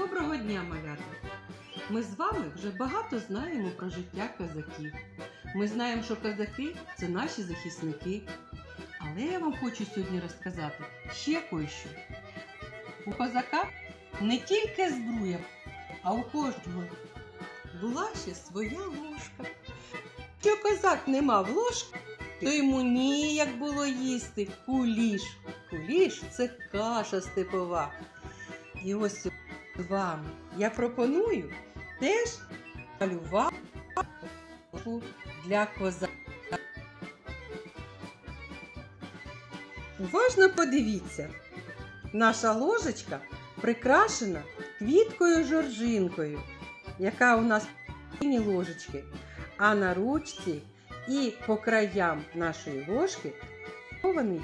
Доброго дня, малята! Ми з вами вже багато знаємо про життя козаків. Ми знаємо, що козаки це наші захисники. Але я вам хочу сьогодні розказати ще кое-що. У козака не тільки збруя, а у кожного була ще своя ложка. Якщо козак не мав ложки, то йому ніяк було їсти куліш. Куліш це каша степова. І ось вам я пропоную теж малювати для козака. Уважно подивіться, наша ложечка прикрашена квіткою жоржинкою, яка у нас в ложечки, а на ручці і по краям нашої ложки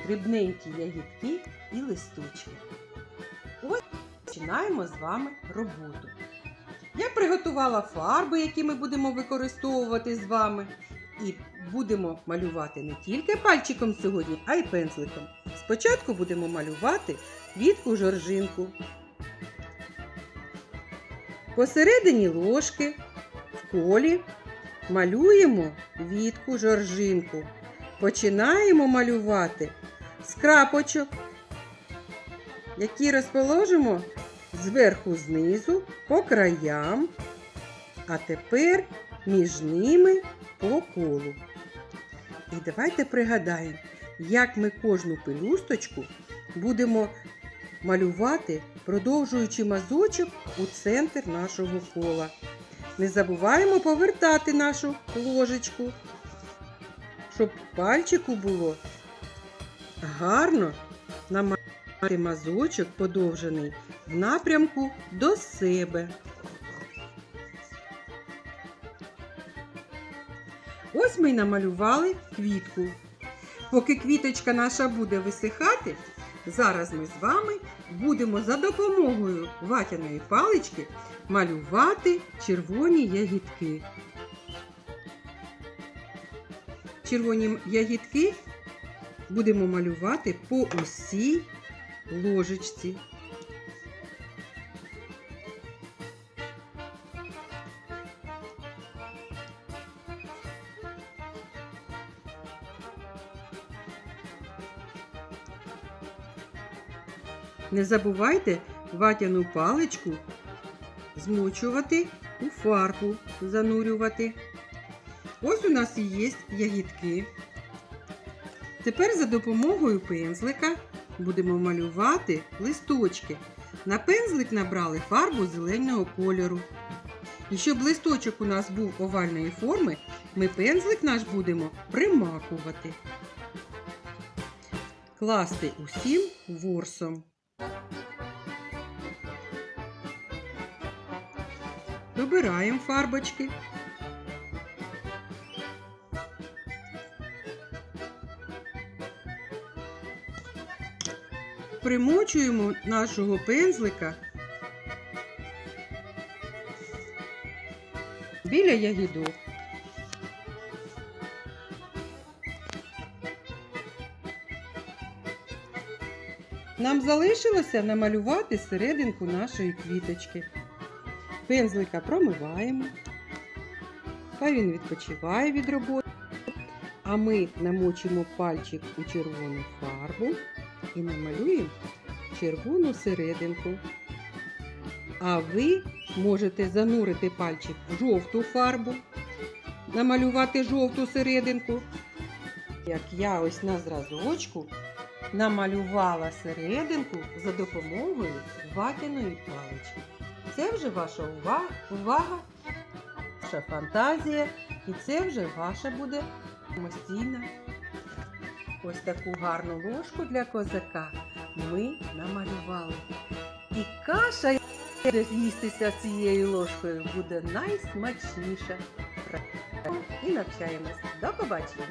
дрібненькі ягідки і листочки. Починаємо з вами роботу. Я приготувала фарби, які ми будемо використовувати з вами. І будемо малювати не тільки пальчиком сьогодні, а й пензликом. Спочатку будемо малювати квітку жоржинку. Посередині ложки в колі малюємо вітку жоржинку. Починаємо малювати з крапочок, які розположимо зверху знизу по краям, а тепер між ними по колу. І давайте пригадаємо, як ми кожну пелюсточку будемо малювати, продовжуючи мазочок у центр нашого кола. Не забуваємо повертати нашу ложечку, щоб пальчику було гарно намалювати мазочок подовжений в напрямку до себе. Ось ми й намалювали квітку. Поки квіточка наша буде висихати, зараз ми з вами будемо за допомогою ватяної палички малювати червоні ягідки. Червоні ягідки будемо малювати по усій ложечці. Не забувайте ватяну паличку змочувати у фарбу, занурювати. Ось у нас і є ягідки. Тепер за допомогою пензлика будемо малювати листочки. На пензлик набрали фарбу зеленого кольору. І щоб листочок у нас був овальної форми, ми пензлик наш будемо примакувати. Класти усім ворсом. Добираємо фарбочки. Примочуємо нашого пензлика біля ягідок. Нам залишилося намалювати серединку нашої квіточки. Пензлика промиваємо. Хай він відпочиває від роботи. А ми намочимо пальчик у червону фарбу і намалюємо червону серединку. А ви можете занурити пальчик в жовту фарбу, намалювати жовту серединку. Як я ось на зразочку намалювала серединку за допомогою ватяної палички. Це вже ваша увага, увага, ваша фантазія, і це вже ваша буде самостійна. Ось таку гарну ложку для козака ми намалювали. І каша, буде їстися цією ложкою, буде найсмачніша. І навчаємось. До побачення!